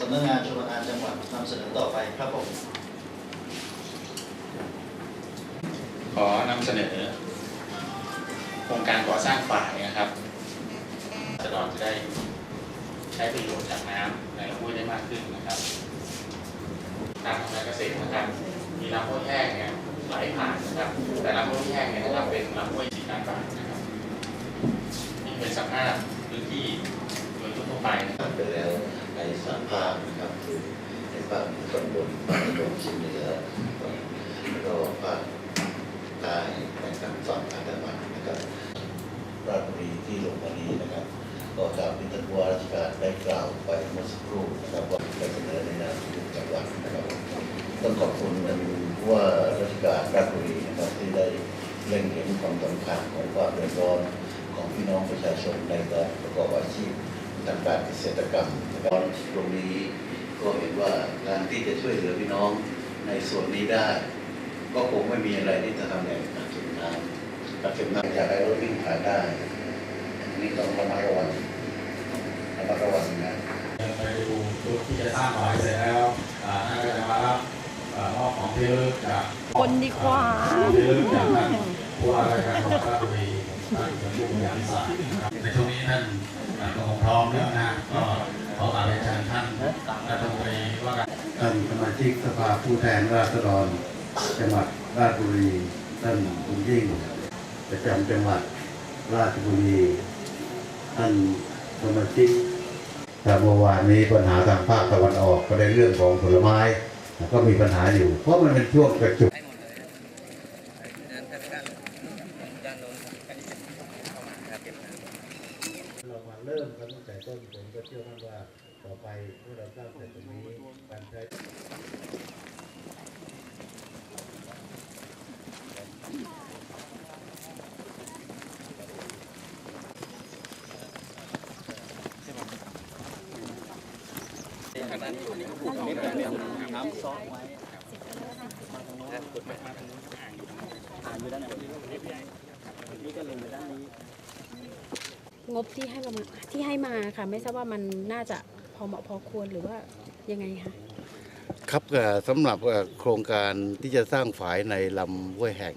สำนักงานชลประทานจังหวัดนำเสนอ ต่อไปครับผม ขอนำเสนอ โครงการก่อสร้างฝ่ายนะครับจะดอนจะได้ใช้ประโยชน์จากน้ำในลำห้วยได้มากขึ้นนะครับการทำการเกษตรนะครับ มีลำห้วยแห้งเนี่ยไหลผ่านนะครับ แต่ลำห้วยแห้งเนี่ยนะครับเป็นลำห้วยสีการบาทนะครับนี่เป็นสภาพพื้นที่โดยทั่วไปนะครับไปแล้วในสามภาคนะครับคือใน ภาคตอนบนภาคตะวันออกเฉียงเหนือแล้วก็ภาคใต้ในทางฝั่งอันดามันนะครับราชบุรีที่ลงมานี้นะครับก็ตามที่ท่านผู้ว่าราชการได้กล่าวไปเมื่อสักครู่นะครับว่าได้เสนอในนามของจังหวัดนะครับต้องขอบคุณท่านผู้ว่าราชการราชบุรีนะครับที่ได้เล็งเห็นความสำคัญของความเดือดร้อนของพี่น้องประชาชนในการประกอบอาชีพทางการเกษตรกรรมนะครับตรงนี้ ก็เห็นว่าการที่จะช่วยเหลือพี่น้องในส่วนนี้ได้ ก็คงไม่มีอะไรที่จะทำในกักเก็บน้ำกักเก็บน้ำอยากให้รถวิ่งผ่านได้อันนี้ต้องระมัดระวังระมัดระวังนะไปดูจุดที่จะสร้างฝายเสร็จแล้วอ่าท่านก็จะมารับอ่ามอบของที่ระลึกจากคนดีกว่าของที่ระลึกจากท่านผู้ว่าราชการจังหวัดราชบุรีท่านเป็นผู้บริหารศาสตร์นะครับในช่วงนี้ท่านอ่าก็คงพร้อมแล้วนะก็ ขอกาบเรียนเชิญท่านรัฐมนตรีว่าการท่านสมาชิกสภาผู้แทนราษฎรจังหวัดราชบุรีท่านบุญยิ่งประจำจังหวัดราชบุรีท่านสมาชิกแต่เมื่อวานนี้ปัญหาทางภาคตะวันออกก็ในเรื่องของผลไม้ ก็มีปัญหาอยู่ เพราะมันเป็นช่วงกระจุก เรามาเริ่มกันตั้งแต่ต้นผมก็เชื่อมั่นว่าต่อไปเมื่อเราสร้างเสร็จตรงนี้การใช้ง งบที่ให้มาที่ให้มาค่ะ ไม่ทราบว่ามันน่าจะพอเหมาะพอควรหรือว่ายังไงคะครับสำหรับโครงการที่จะสร้างฝายในลำห้วยแห่ง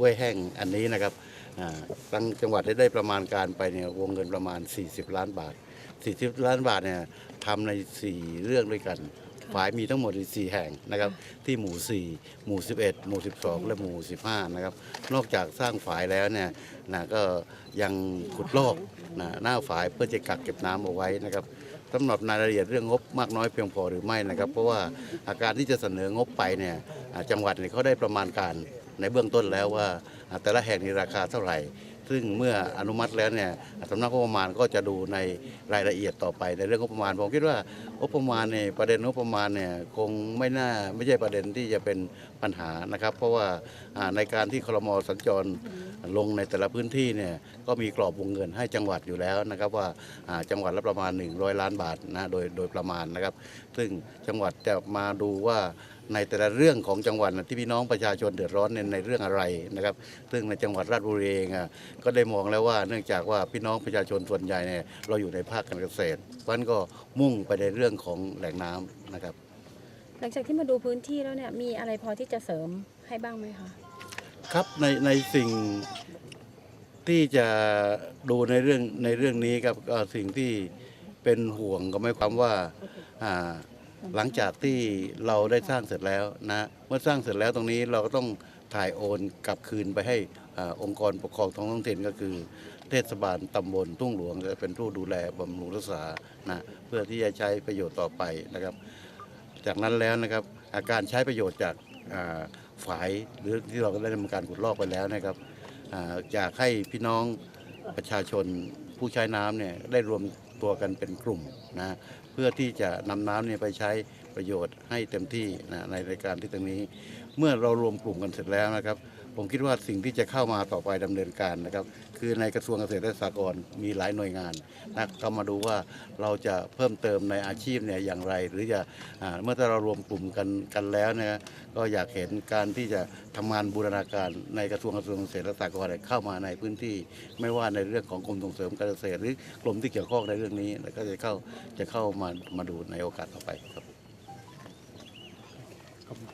ห้วยแห้งอันนี้นะครับอ่าตั้งจังหวัดได้ได้ประมาณการไปเนี่ยวงเงินประมาณ 40 ล้านบาท 40 ล้านบาทเนี่ยทำใน 4 เรื่องด้วยกัน ฝายมีทั้งหมด 4 แห่งนะครับที่หมู่ 4 หมู่ 11 หมู่ 12 และหมู่ 15 นะครับนอกจากสร้างฝายแล้วเนี่ยนะก็ยังขุดลอกนะหน้าฝายเพื่อจะกักเก็บน้ำเอาไว้นะครับสำหรับรายละเอียดเรื่องงบมากน้อยเพียงพอหรือไม่นะครับ เพราะว่าอาการที่จะเสนองบไปเนี่ยอ่าจังหวัดเนี่ยเขาได้ประมาณการในเบื้องต้นแล้วว่าอ่าแต่ละแห่งมีราคาเท่าไหร่ ซึ่งเมื่ออนุมัติแล้วเนี่ยสำนักงบประมาณก็จะดูในรายละเอียดต่อไปในเรื่องงบประมาณผมคิดว่างบประมาณเนี่ยประเด็นงบประมาณเนี่ยคงไม่น่าไม่ใช่ประเด็นที่จะเป็น ปัญหานะครับ เพราะว่าในการที่คลมสัญจรลงในแต่ละพื้นที่เนี่ยก็มีกรอบวงเงินให้จังหวัดอยู่แล้วนะครับว่าจังหวัดละประมาณ 100 ล้านบาทนะโดยโดยประมาณนะครับ ซึ่งจังหวัดจะมาดูว่าในแต่ละเรื่องของจังหวัดที่พี่น้องประชาชนเดือดร้อนในในเรื่องอะไรนะครับ ซึ่งในจังหวัดราชบุรีเองก็ได้มองแล้วว่าเนื่องจากว่าพี่น้องประชาชนส่วนใหญ่เนี่ยเราอยู่ในภาคการเกษตรเพราะฉะนั้นก็มุ่งไปในเรื่องของแหล่งน้ำนะครับ หลังจากที่มาดูพื้นที่แล้วเนี่ยมีอะไรพอที่จะเสริมให้บ้างไหมคะครับในในสิ่งที่จะดูในเรื่องในเรื่องนี้ครับก็สิ่งที่เป็นห่วงก็หมายความว่าอ่าหลังจากที่เราได้สร้างเสร็จแล้วนะเมื่อสร้างเสร็จแล้วตรงนี้เราก็ต้องถ่ายโอนกลับคืนไปให้อาองค์กรปกครองท้องถิ่นก็คือ เทศบาลตำบลทุ่งหลวงจะเป็นผู้ดูแลบำรุงรักษานะเพื่อที่จะใช้ประโยชน์ต่อไปนะครับ จากนั้นแล้วนะครับอาการใช้ประโยชน์จากฝายหรือที่เราได้ดำเนินการขุดลอกไปแล้วนะครับอ่าอยากให้พี่น้องประชาชนผู้ใช้น้ำเนี่ยได้รวมตัวกันเป็นกลุ่มนะเพื่อที่จะนำน้ำเนี่ยไปใช้ ประโยชน์ให้เต็มที่นะในรายการที่ตรงนี้ เมื่อเรารวมกลุ่มกันเสร็จแล้วนะครับ ผมคิดว่าสิ่งที่จะเข้ามาต่อไปดำเนินการนะครับ คือในกระทรวงเกษตรและสหกรณ์มีหลายหน่วยงานนะก็มาดูว่าเราจะเพิ่มเติมในอาชีพเนี่ยอย่างไร หรือจะอ่าเมื่อเรารวมกลุ่มกันกันแล้วนี่ยก็อยากเห็นการที่จะทำงานบูรณาการในกระทรวงกระทรวงเกษตรและสหกรณ์เนี่ยเข้ามาในพื้นที่ ไม่ว่าในเรื่องของกรมส่งเสริมการเกษตร หรือกรมที่เกี่ยวข้องในเรื่องนี้แล้วก็จะเข้าจะเข้ามามาดูในโอกาสต่อไปครับ kaputt